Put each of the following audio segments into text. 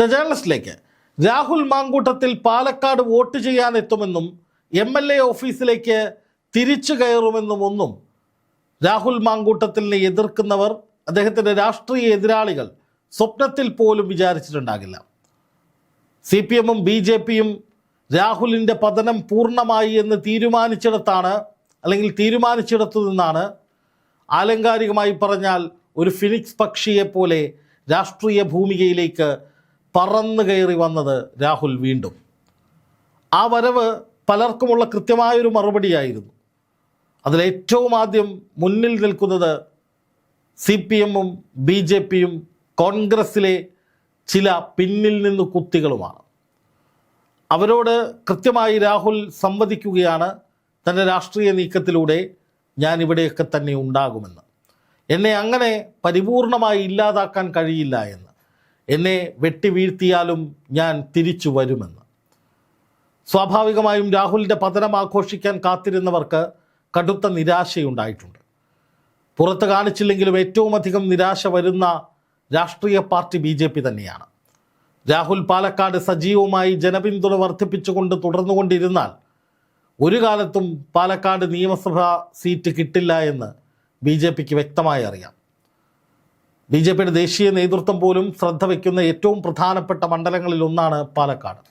The ജേർണലിസ്റ്റിലേക്ക് Rahul Mamkootathil Palakkad vote ചെയ്യാനെത്തുമെന്നും M L A ഓഫീസിലേക്ക് തിരിച്ചു കയറുമെന്നും ഒന്നും രാഹുൽ മാങ്കൂട്ടത്തിനെ എതിർക്കുന്നവർ അദ്ദേഹത്തിന്റെ രാഷ്ട്രീയ എതിരാളികൾ സ്വപ്നത്തിൽ പോലും വിചാരിച്ചിട്ടുണ്ടാകില്ല. സി പി എമ്മും ബി ജെ പിയും രാഹുലിന്റെ പതനം പൂർണമായി എന്ന് തീരുമാനിച്ചിടത്താണ് അല്ലെങ്കിൽ തീരുമാനിച്ചിടത്തു നിന്നാണ് ആലങ്കാരികമായി പറഞ്ഞാൽ ഒരു ഫിനിക്സ് പക്ഷിയെ പോലെ രാഷ്ട്രീയ ഭൂമികയിലേക്ക് പറന്നു കയറി വന്നത് രാഹുൽ വീണ്ടും. ആ വരവ് പലർക്കുമുള്ള കൃത്യമായൊരു മറുപടിയായിരുന്നു. അതിലേറ്റവും ആദ്യം മുന്നിൽ നിൽക്കുന്നത് സി പി എമ്മും ബി ജെ പിയും കോൺഗ്രസ്സിലെ ചില പിന്നിൽ നിന്ന് കുത്തികളുമാണ്. അവരോട് കൃത്യമായി രാഹുൽ സംവദിക്കുകയാണ്. തന്റെ രാഷ്ട്രീയ നീക്കത്തിലൂടെ ഞാൻ ഇവിടെയൊക്കെ തന്നെ ഉണ്ടാകുമെന്ന്. എന്നെ അങ്ങനെ പരിപൂർണമായി ഇല്ലാതാക്കാൻ കഴിയില്ല എന്ന്. എന്നെ വെട്ടി വീഴ്ത്തിയാലും ഞാൻ തിരിച്ചു വരുമെന്ന്. സ്വാഭാവികമായും രാഹുലിന്റെ പതനം ആഘോഷിക്കാൻ കാത്തിരുന്നവർക്ക് കടുത്ത നിരാശയുണ്ടായിട്ടുണ്ട്. പുറത്ത് കാണിച്ചില്ലെങ്കിലും ഏറ്റവും അധികം നിരാശ വരുന്ന രാഷ്ട്രീയ പാർട്ടി ബി ജെ പി തന്നെയാണ്. രാഹുൽ പാലക്കാട് സജീവമായി ജനപിന്തുണ വർദ്ധിപ്പിച്ചുകൊണ്ട് തുടർന്നുകൊണ്ടിരുന്നാൽ ഒരു കാലത്തും പാലക്കാട് നിയമസഭാ സീറ്റ് കിട്ടില്ല എന്ന് ബി വ്യക്തമായി അറിയാം. ബി ജെ പിയുടെ ദേശീയ നേതൃത്വം പോലും ശ്രദ്ധ വയ്ക്കുന്ന ഏറ്റവും പ്രധാനപ്പെട്ട മണ്ഡലങ്ങളിൽ ഒന്നാണ് പാലക്കാട്.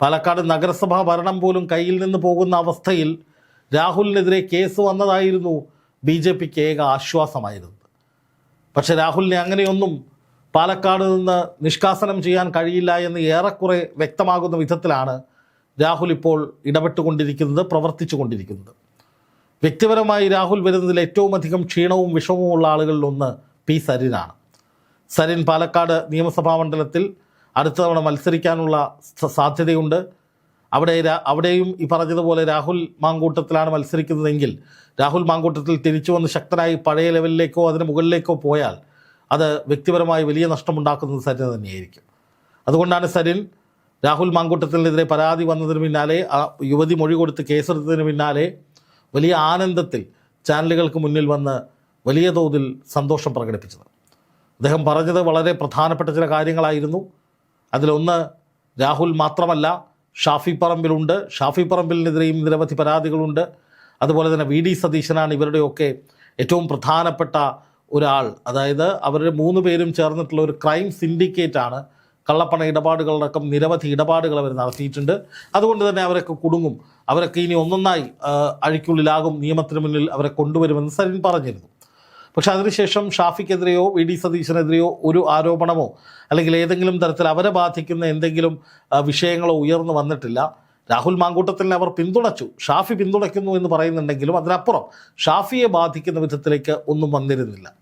പാലക്കാട് നഗരസഭാ ഭരണം പോലും കയ്യിൽ നിന്ന് പോകുന്ന അവസ്ഥയിൽ രാഹുലിനെതിരെ കേസ് വന്നതായിരുന്നു ബി ജെ പിക്ക് ഏക ആശ്വാസമായിരുന്നത്. പക്ഷേ രാഹുലിനെ അങ്ങനെയൊന്നും പാലക്കാട് നിന്ന് നിഷ്കാസനം ചെയ്യാൻ കഴിയില്ല എന്ന് ഏറെക്കുറെ വ്യക്തമാകുന്ന വിധത്തിലാണ് രാഹുൽ ഇപ്പോൾ ഇടപെട്ടുകൊണ്ടിരിക്കുന്നത് പ്രവർത്തിച്ചു കൊണ്ടിരിക്കുന്നത് വ്യക്തിപരമായി രാഹുൽ വരുന്നതിൽ ഏറ്റവും അധികം ക്ഷീണവും വിഷമവും ഉള്ള ആളുകളിൽ ഒന്ന് പി സരിനാണ്. സരിൻ പാലക്കാട് നിയമസഭാ മണ്ഡലത്തിൽ അടുത്ത തവണ മത്സരിക്കാനുള്ള സാധ്യതയുണ്ട്. അവിടെ അവിടെയും ഈ പറഞ്ഞതുപോലെ രാഹുൽ മാങ്കൂട്ടത്തിലാണ് മത്സരിക്കുന്നതെങ്കിൽ രാഹുൽ മാങ്കൂട്ടത്തിൽ തിരിച്ചു വന്ന് ശക്തനായി പഴയ ലെവലിലേക്കോ അതിന് മുകളിലേക്കോ പോയാൽ അത് വ്യക്തിപരമായി വലിയ നഷ്ടമുണ്ടാക്കുന്നത് സരിന് തന്നെയായിരിക്കും. അതുകൊണ്ടാണ് സരിൻ രാഹുൽ മാങ്കൂട്ടത്തിനെതിരെ പരാതി വന്നതിന് പിന്നാലെ ആ യുവതി മൊഴി കൊടുത്ത് കേസെടുത്തതിന് പിന്നാലെ വലിയ ആനന്ദത്തിൽ ചാനലുകൾക്ക് മുന്നിൽ വന്ന് വലിയ തോതിൽ സന്തോഷം പ്രകടിപ്പിച്ചത്. അദ്ദേഹം പറഞ്ഞത് വളരെ പ്രധാനപ്പെട്ട ചില കാര്യങ്ങളായിരുന്നു. അതിലൊന്ന് രാഹുൽ മാത്രമല്ല ഷാഫി പറമ്പിലുണ്ട്. ഷാഫി പറമ്പിലിനെതിരെയും നിരവധി പരാതികളുണ്ട്. അതുപോലെ തന്നെ വി ഡി സതീശനാണ് ഇവരുടെയൊക്കെ ഏറ്റവും പ്രധാനപ്പെട്ട ഒരാൾ. അതായത് അവരുടെ മൂന്ന് പേരും ചേർന്നിട്ടുള്ള ഒരു ക്രൈം സിൻഡിക്കേറ്റാണ്. കള്ളപ്പണ ഇടപാടുകളടക്കം നിരവധി ഇടപാടുകൾ അവർ നടത്തിയിട്ടുണ്ട്. അതുകൊണ്ട് തന്നെ അവരൊക്കെ കുടുങ്ങും. അവരൊക്കെ ഇനി ഒന്നൊന്നായി അഴിക്കുള്ളിലാകും. നിയമത്തിന് മുന്നിൽ അവരെ കൊണ്ടുവരുമെന്ന് സരിൻ പറഞ്ഞിരുന്നു. പക്ഷെ അതിനുശേഷം ഷാഫിക്കെതിരെയോ വി ഡി സതീശനെതിരെയോ ഒരു ആരോപണമോ അല്ലെങ്കിൽ ഏതെങ്കിലും തരത്തിൽ അവരെ ബാധിക്കുന്ന എന്തെങ്കിലും വിഷയങ്ങളോ ഉയർന്നു വന്നിട്ടില്ല. രാഹുൽ മാങ്കൂട്ടത്തിനെ അവർ പിന്തുണച്ചു. ഷാഫി പിന്തുണയ്ക്കുന്നു എന്ന് പറയുന്നുണ്ടെങ്കിലും അതിനപ്പുറം ഷാഫിയെ ബാധിക്കുന്ന വിധത്തിലേക്ക് ഒന്നും വന്നിരുന്നില്ല.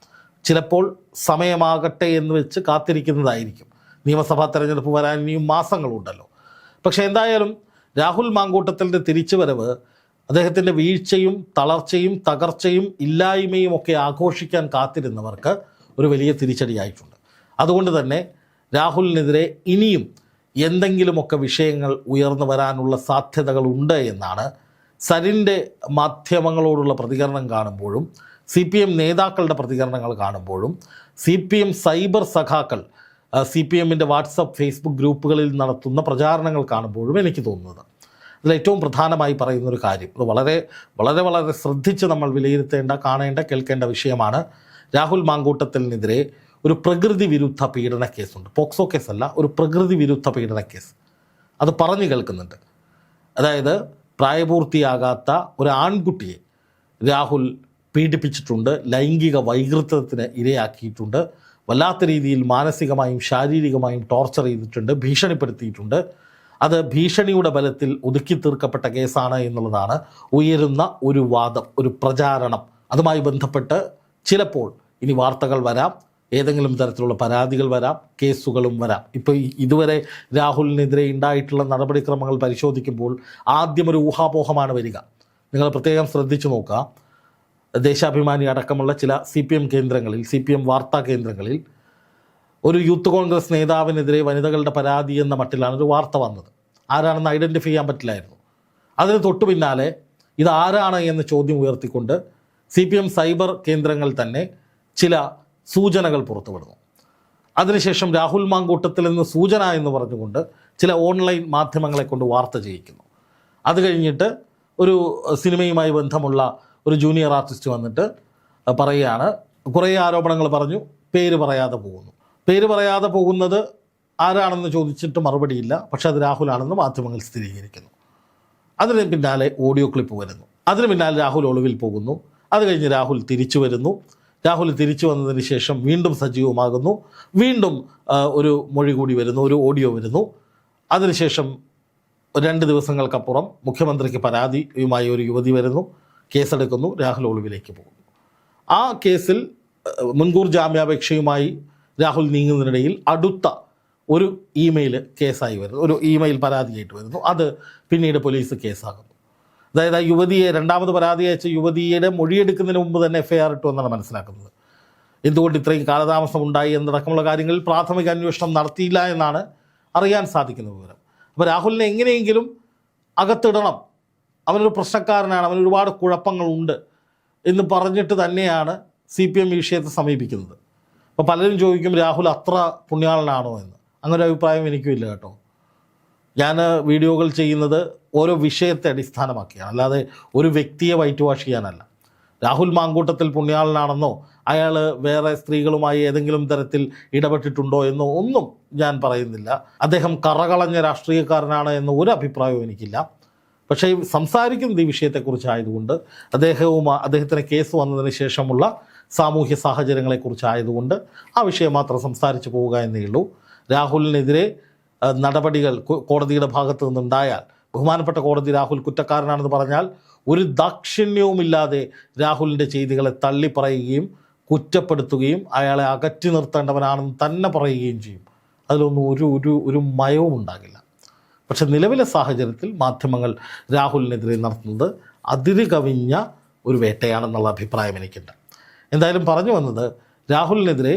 ചിലപ്പോൾ സമയമാകട്ടെ എന്ന് വെച്ച് കാത്തിരിക്കുന്നതായിരിക്കും. നിയമസഭാ തെരഞ്ഞെടുപ്പ് വരാൻ ഇനിയും മാസങ്ങളുണ്ടല്ലോ. പക്ഷേ എന്തായാലും രാഹുൽ മാങ്കൂട്ടത്തിന്റെ തിരിച്ചുവരവ് അദ്ദേഹത്തിന്റെ വീഴ്ചയും തളർച്ചയും തകർച്ചയും ഇല്ലായ്മയും ഒക്കെ ആഘോഷിക്കാൻ കാത്തിരുന്നവർക്ക് ഒരു വലിയ തിരിച്ചടിയായിട്ടുണ്ട്. അതുകൊണ്ട് തന്നെ രാഹുലിനെതിരെ ഇനിയും എന്തെങ്കിലുമൊക്കെ വിഷയങ്ങൾ ഉയർന്നു വരാനുള്ള സാധ്യതകളുണ്ട് എന്നാണ് സരിന്റെ മാധ്യമങ്ങളോടുള്ള പ്രതികരണം കാണുമ്പോഴും സി പി എം നേതാക്കളുടെ പ്രതികരണങ്ങൾ കാണുമ്പോഴും സി പി എം സൈബർ സഖാക്കൾ സി പി എമ്മിന്റെ വാട്സപ്പ് ഫേസ്ബുക്ക് ഗ്രൂപ്പുകളിൽ നടത്തുന്ന പ്രചാരണങ്ങൾ കാണുമ്പോഴും എനിക്ക് തോന്നുന്നത്. അതിൽ ഏറ്റവും പ്രധാനമായി പറയുന്ന ഒരു കാര്യം. ഇത് വളരെ വളരെ വളരെ ശ്രദ്ധിച്ച് നമ്മൾ വിലയിരുത്തേണ്ട കാണേണ്ട കേൾക്കേണ്ട വിഷയമാണ് രാഹുൽ മാങ്കൂട്ടത്തിനെതിരെ ഒരു പ്രകൃതി വിരുദ്ധ പീഡന കേസുണ്ട്. പോക്സോ കേസല്ല ഒരു പ്രകൃതി വിരുദ്ധ പീഡന കേസ്. അത് പറഞ്ഞു കേൾക്കുന്നുണ്ട്. അതായത് പ്രായപൂർത്തിയാകാത്ത ഒരു ആൺകുട്ടിയെ രാഹുൽ പീഡിപ്പിച്ചിട്ടുണ്ട് ലൈംഗിക വൈകൃതത്തിന് ഇരയാക്കിയിട്ടുണ്ട് വല്ലാത്ത രീതിയിൽ മാനസികമായും ശാരീരികമായും ടോർച്ചർ ചെയ്തിട്ടുണ്ട് ഭീഷണിപ്പെടുത്തിയിട്ടുണ്ട്. അത് ഭീഷണിയുടെ ബലത്തിൽ ഒതുക്കി തീർക്കപ്പെട്ട കേസാണ് എന്നുള്ളതാണ് ഉയരുന്ന ഒരു വാദം ഒരു പ്രചാരണം. അതുമായി ബന്ധപ്പെട്ട് ചിലപ്പോൾ ഇനി വാർത്തകൾ വരാം ഏതെങ്കിലും തരത്തിലുള്ള പരാതികൾ വരാം കേസുകളും വരാം. ഇപ്പോൾ ഇതുവരെ രാഹുലിനെതിരെ ഉണ്ടായിട്ടുള്ള നടപടിക്രമങ്ങൾ പരിശോധിക്കുമ്പോൾ ആദ്യം ഒരു ഊഹാപോഹമാണ് വരിക. നിങ്ങൾ പ്രത്യേകം ശ്രദ്ധിച്ചു നോക്കുക. ദേശാഭിമാനി അടക്കമുള്ള ചില സി പി എം കേന്ദ്രങ്ങളിൽ സി പി എം വാർത്താ കേന്ദ്രങ്ങളിൽ ഒരു യൂത്ത് കോൺഗ്രസ് നേതാവിനെതിരെ വനിതകളുടെ പരാതി എന്ന മട്ടിലാണ് ഒരു വാർത്ത വന്നത്. ആരാണെന്ന് ഐഡന്റിഫൈ ചെയ്യാൻ പറ്റില്ലായിരുന്നു. അതിന് തൊട്ടു പിന്നാലെ ഇത് ആരാണ് എന്ന് ചോദ്യം ഉയർത്തിക്കൊണ്ട് സി പി എം സൈബർ കേന്ദ്രങ്ങൾ തന്നെ ചില സൂചനകൾ പുറത്തുവിടുന്നു. അതിനുശേഷം രാഹുൽ മാങ്കൂട്ടത്തിൽ നിന്ന് സൂചന എന്ന് പറഞ്ഞുകൊണ്ട് ചില ഓൺലൈൻ മാധ്യമങ്ങളെ കൊണ്ട് വാർത്ത ചെയ്യിക്കുന്നു. അത് കഴിഞ്ഞിട്ട് ഒരു സിനിമയുമായി ബന്ധമുള്ള ഒരു ജൂനിയർ ആർട്ടിസ്റ്റ് വന്നിട്ട് പറയുകയാണ്. കുറേ ആരോപണങ്ങൾ പറഞ്ഞു. പേര് പറയാതെ പോകുന്നു. പേര് പറയാതെ പോകുന്നത് ആരാണെന്ന് ചോദിച്ചിട്ട് മറുപടിയില്ല. പക്ഷെ അത് രാഹുലാണെന്ന് മാധ്യമങ്ങൾ സ്ഥിരീകരിക്കുന്നു. അതിന് പിന്നാലെ ഓഡിയോ ക്ലിപ്പ് വരുന്നു. അതിന് പിന്നാലെ രാഹുൽ ഒളിവിൽ പോകുന്നു. അത് കഴിഞ്ഞ് രാഹുൽ തിരിച്ചു വരുന്നു. രാഹുൽ തിരിച്ചു വന്നതിന് ശേഷം വീണ്ടും സജീവമാകുന്നു. വീണ്ടും ഒരു മൊഴി കൂടി വരുന്നു ഒരു ഓഡിയോ വരുന്നു. അതിനുശേഷം രണ്ട് ദിവസങ്ങൾക്കപ്പുറം മുഖ്യമന്ത്രിക്ക് പരാതിയുമായി ഒരു യുവതി വരുന്നു. കേസെടുക്കുന്നു. രാഹുൽ ഒളിവിലേക്ക് പോകുന്നു. ആ കേസിൽ മുൻകൂർ ജാമ്യാപേക്ഷയുമായി രാഹുൽ നീങ്ങുന്നതിനിടയിൽ അടുത്ത ഒരു ഇമെയിൽ കേസായി വരുന്നു. ഒരു ഇമെയിൽ പരാതിയായിട്ട് വരുന്നു. അത് പിന്നീട് പോലീസ് കേസാകുന്നു. അതായത് ആ യുവതിയെ രണ്ടാമത് പരാതി അയച്ച യുവതിയുടെ മൊഴിയെടുക്കുന്നതിന് മുമ്പ് തന്നെ എഫ് ഐ ആർ ഇട്ടു എന്നാണ് മനസ്സിലാക്കുന്നത്. എന്തുകൊണ്ട് ഇത്രയും കാലതാമസം ഉണ്ടായി എന്നടക്കമുള്ള കാര്യങ്ങളിൽ പ്രാഥമിക അന്വേഷണം നടത്തിയില്ല എന്നാണ് അറിയാൻ സാധിക്കുന്ന വിവരം. അപ്പോൾ രാഹുലിനെ എങ്ങനെയെങ്കിലും അകത്തിടണം. അവനൊരു പ്രശ്നക്കാരനാണ്. അവൻ ഒരുപാട് കുഴപ്പങ്ങളുണ്ട് എന്ന് പറഞ്ഞിട്ട് തന്നെയാണ് സി പി എം വിഷയത്തെ സമീപിക്കുന്നത്. അപ്പോൾ പലരും ചോദിക്കും രാഹുൽ അത്ര പുണ്യാളനാണോ എന്ന്? അങ്ങനെ അഭിപ്രായം എനിക്കും ഇല്ല കേട്ടോ. ഞാൻ വീഡിയോകൾ ചെയ്യുന്നത് ഓരോ വിഷയത്തെ അടിസ്ഥാനമാക്കിയാണ്. അല്ലാതെ ഒരു വ്യക്തിയെ വൈറ്റ് വാഷ് ചെയ്യാനല്ല. രാഹുൽ മാങ്കൂട്ടത്തിൽ പുണ്യാളനാണെന്നോ അയാൾ വേറെ സ്ത്രീകളുമായി ഏതെങ്കിലും തരത്തിൽ ഇടപെട്ടിട്ടുണ്ടോ എന്നോ ഒന്നും ഞാൻ പറയുന്നില്ല. അദ്ദേഹം കറകളഞ്ഞ രാഷ്ട്രീയക്കാരനാണ് എന്ന ഒരു അഭിപ്രായവും എനിക്കില്ല. പക്ഷേ സംസാരിക്കുന്നത് ഈ വിഷയത്തെക്കുറിച്ചായതുകൊണ്ട് അദ്ദേഹവും അദ്ദേഹത്തിന് കേസ് വന്നതിന് ശേഷമുള്ള സാമൂഹ്യ സാഹചര്യങ്ങളെക്കുറിച്ചായതുകൊണ്ട് ആ വിഷയം മാത്രം സംസാരിച്ചു പോവുക എന്നേ ഉള്ളൂ. രാഹുലിനെതിരെ നടപടികൾ കോടതിയുടെ ഭാഗത്തു നിന്നുണ്ടായാൽ ബഹുമാനപ്പെട്ട കോടതി രാഹുൽ കുറ്റക്കാരനാണെന്ന് പറഞ്ഞാൽ ഒരു ദാക്ഷിണ്യവുമില്ലാതെ രാഹുലിന്റെ ചെയ്തികളെ തള്ളിപ്പറയുകയും കുറ്റപ്പെടുത്തുകയും അയാളെ അകറ്റി നിർത്തേണ്ടവനാണെന്ന് തന്നെ പറയുകയും ചെയ്യും. അതിലൊന്നും ഒരു ഒരു ഒരു മയവും ഉണ്ടാകില്ല. പക്ഷെ നിലവിലെ സാഹചര്യത്തിൽ മാധ്യമങ്ങൾ രാഹുലിനെതിരെ നടത്തുന്നത് അതിരുകവിഞ്ഞ ഒരു വേട്ടയാണെന്നുള്ള അഭിപ്രായം എനിക്കുണ്ട്. എന്തായാലും പറഞ്ഞു വന്നത് രാഹുലിനെതിരെ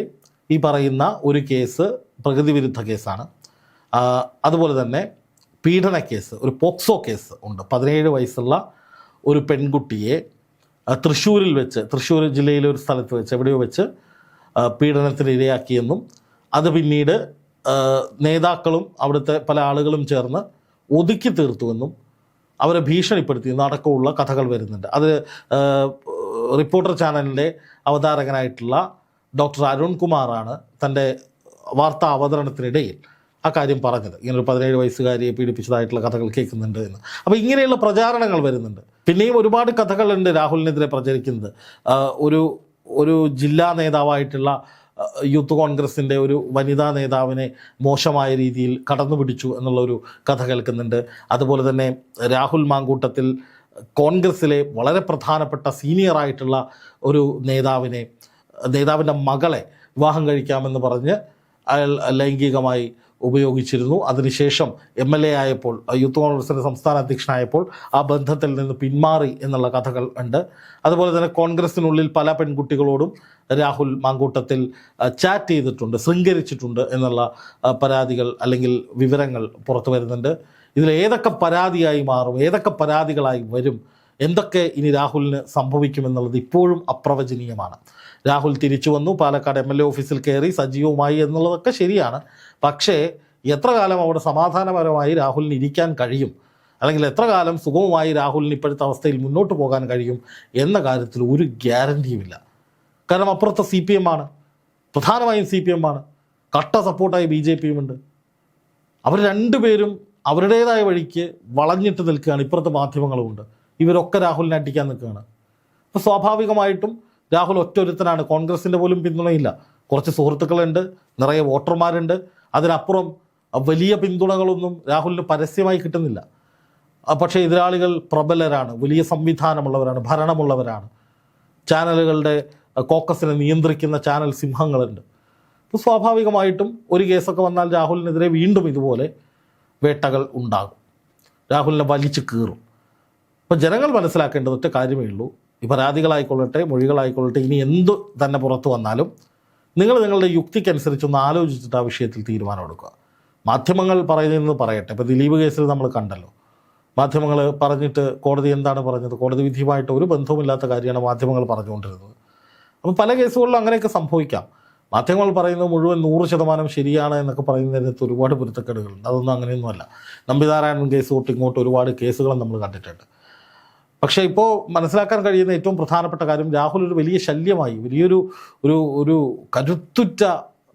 ഈ പറയുന്ന ഒരു കേസ് പ്രകൃതി വിരുദ്ധ കേസാണ് അതുപോലെ തന്നെ പീഡന കേസ് ഒരു പോക്സോ കേസ് ഉണ്ട്. പതിനേഴ് വയസ്സുള്ള ഒരു പെൺകുട്ടിയെ തൃശ്ശൂരിൽ വെച്ച് തൃശ്ശൂർ ജില്ലയിലെ ഒരു സ്ഥലത്ത് വെച്ച് എവിടെയോ വെച്ച് പീഡനത്തിന് ഇരയാക്കിയെന്നും അത് പിന്നീട് നേതാക്കളും അവിടുത്തെ പല ആളുകളും ചേർന്ന് ഒതുക്കി തീർത്തുവെന്നും അവരെ ഭീഷണിപ്പെടുത്തിയെന്നും അടക്കമുള്ള കഥകൾ വരുന്നുണ്ട്. അത് റിപ്പോർട്ടർ ചാനലിന്റെ അവതാരകനായിട്ടുള്ള ഡോക്ടർ അരുൺ അരുൺകുമാറാണ് തന്റെ വാർത്താ അവതരണത്തിനിടയിൽ ആ കാര്യം പറഞ്ഞത്. ഇങ്ങനെ ഒരു പതിനേഴ് വയസ്സുകാരിയെ പീഡിപ്പിച്ചതായിട്ടുള്ള കഥകൾ കേൾക്കുന്നുണ്ട് എന്ന്. അപ്പോൾ ഇങ്ങനെയുള്ള പ്രചാരണങ്ങൾ വരുന്നുണ്ട്. പിന്നെയും ഒരുപാട് കഥകളുണ്ട് രാഹുലിനെതിരെ പ്രചരിക്കുന്നത്. ഒരു ഒരു ജില്ലാ നേതാവായിട്ടുള്ള യൂത്ത് കോൺഗ്രസിന്റെ ഒരു വനിതാ നേതാവിനെ മോശമായ രീതിയിൽ കടന്നു പിടിച്ചു എന്നുള്ളൊരു കഥ കേൾക്കുന്നുണ്ട്. അതുപോലെ തന്നെ രാഹുൽ മാങ്കൂട്ടത്തിൽ കോൺഗ്രസ്സിലെ വളരെ പ്രധാനപ്പെട്ട സീനിയറായിട്ടുള്ള ഒരു നേതാവിനെ നേതാവിന്റെ മകളെ വിവാഹം കഴിക്കാമെന്ന് പറഞ്ഞ് അയാൾ ലൈംഗികമായി ഉപയോഗിച്ചിരുന്നു. അതിനുശേഷം എം എൽ എ ആയപ്പോൾ യൂത്ത് കോൺഗ്രസിന്റെ സംസ്ഥാന അധ്യക്ഷനായപ്പോൾ ആ ബന്ധത്തിൽ നിന്ന് പിന്മാറി എന്നുള്ള കഥകൾ ഉണ്ട്. അതുപോലെ തന്നെ കോൺഗ്രസിനുള്ളിൽ പല പെൺകുട്ടികളോടും രാഹുൽ മാങ്കൂട്ടത്തിൽ ചാറ്റ് ചെയ്തിട്ടുണ്ട് ശൃംഗരിച്ചിട്ടുണ്ട് എന്നുള്ള പരാതികൾ അല്ലെങ്കിൽ വിവരങ്ങൾ പുറത്തു വരുന്നുണ്ട്. ഇതിൽ ഏതൊക്കെ പരാതിയായി മാറും ഏതൊക്കെ പരാതികളായി വരും എന്തൊക്കെ ഇനി രാഹുലിന് സംഭവിക്കുമെന്നുള്ളത് ഇപ്പോഴും അപ്രവചനീയമാണ്. രാഹുൽ തിരിച്ചു വന്നു പാലക്കാട് എം എൽ എ ഓഫീസിൽ കയറി സജീവമായി എന്നുള്ളതൊക്കെ ശരിയാണ്. പക്ഷേ എത്ര കാലം അവിടെ സമാധാനപരമായി രാഹുലിന് ഇരിക്കാൻ കഴിയും? അല്ലെങ്കിൽ എത്ര കാലം സുഗമമായി രാഹുലിന് ഇപ്പോഴത്തെ അവസ്ഥയിൽ മുന്നോട്ട് പോകാൻ കഴിയും എന്ന കാര്യത്തിൽ ഒരു ഗ്യാരണ്ടിയുമില്ല. കാരണം അപ്പുറത്തെ സി പി എം ആണ്. പ്രധാനമായും സി പി എം ആണ്. കട്ട സപ്പോർട്ടായി ബി ജെ പിയും ഉണ്ട് അവർ രണ്ടുപേരും അവരുടേതായ വഴിക്ക് വളഞ്ഞിട്ട് നിൽക്കുകയാണ്. ഇപ്പുറത്തെ മാധ്യമങ്ങളുമുണ്ട്. ഇവരൊക്കെ രാഹുലിനെ അടിക്കാൻ നിൽക്കുകയാണ്. അപ്പോൾ സ്വാഭാവികമായിട്ടും രാഹുൽ ഒറ്റൊരുത്തനാണ്. കോൺഗ്രസിന്റെ പോലും പിന്തുണയില്ല. കുറച്ച് സുഹൃത്തുക്കളുണ്ട് നിറയെ വോട്ടർമാരുണ്ട്. അതിനപ്പുറം വലിയ പിന്തുണകളൊന്നും രാഹുലിന് പരസ്യമായി കിട്ടുന്നില്ല. പക്ഷെ എതിരാളികൾ പ്രബലരാണ് വലിയ സംവിധാനമുള്ളവരാണ് ഭരണമുള്ളവരാണ്. ചാനലുകളുടെ കോക്കസിനെ നിയന്ത്രിക്കുന്ന ചാനൽ സിംഹങ്ങളുണ്ട്. അപ്പോൾ സ്വാഭാവികമായിട്ടും ഒരു കേസൊക്കെ വന്നാൽ രാഹുലിനെതിരെ വീണ്ടും ഇതുപോലെ വേട്ടകൾ ഉണ്ടാകും. രാഹുലിനെ വലിച്ചു കീറും. അപ്പോൾ ജനങ്ങൾ മനസ്സിലാക്കേണ്ടത് ഒറ്റ കാര്യമേ ഉള്ളൂ. ഈ പരാതികളായിക്കൊള്ളട്ടെ മൊഴികളായിക്കൊള്ളട്ടെ ഇനി എന്ത് തന്നെ പുറത്തു വന്നാലും നിങ്ങൾ നിങ്ങളുടെ യുക്തിക്കനുസരിച്ചൊന്ന് ആലോചിച്ചിട്ട് ആ വിഷയത്തിൽ തീരുമാനമെടുക്കുക മാധ്യമങ്ങൾ പറയുന്നത് പറയട്ടെ. ഇപ്പോൾ ദിലീപ് കേസിൽ നമ്മൾ കണ്ടല്ലോ. മാധ്യമങ്ങൾ പറഞ്ഞിട്ട് കോടതി എന്താണ് പറഞ്ഞത്? കോടതി വിധിയുമായിട്ട് ഒരു ബന്ധവുമില്ലാത്ത കാര്യമാണ് മാധ്യമങ്ങൾ പറഞ്ഞുകൊണ്ടിരുന്നത്. അപ്പോൾ പല കേസുകളിലും അങ്ങനെയൊക്കെ സംഭവിക്കാം. മാധ്യമങ്ങൾ പറയുന്നത് മുഴുവൻ നൂറ് ശതമാനം ശരിയാണ് എന്നൊക്കെ പറയുന്നതിനകത്ത് ഒരുപാട് പൊരുത്തക്കേടുകളുണ്ട്. അതൊന്നും അങ്ങനെയൊന്നുമല്ല. നമ്പിനാരായണൻ കേസ് തൊട്ട് ഇങ്ങോട്ട് ഒരുപാട് കേസുകളും നമ്മൾ കണ്ടിട്ടുണ്ട്. പക്ഷേ ഇപ്പോൾ മനസ്സിലാക്കാൻ കഴിയുന്ന ഏറ്റവും പ്രധാനപ്പെട്ട കാര്യം രാഹുൽ ഒരു വലിയ ശല്യമായി വലിയൊരു ഒരു ഒരു കരുത്തുറ്റ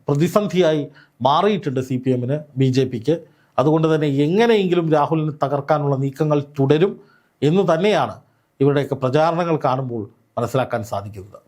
പ്രതിസന്ധിയായി മാറിയിട്ടുണ്ട് സി പി എമ്മിന് ബി ജെ പിക്ക് അതുകൊണ്ട് തന്നെ എങ്ങനെയെങ്കിലും രാഹുലിനെ തകർക്കാനുള്ള നീക്കങ്ങൾ തുടരും എന്ന് തന്നെയാണ് ഇവരുടെയൊക്കെ പ്രചാരണങ്ങൾ കാണുമ്പോൾ മനസ്സിലാക്കാൻ സാധിക്കുന്നത്.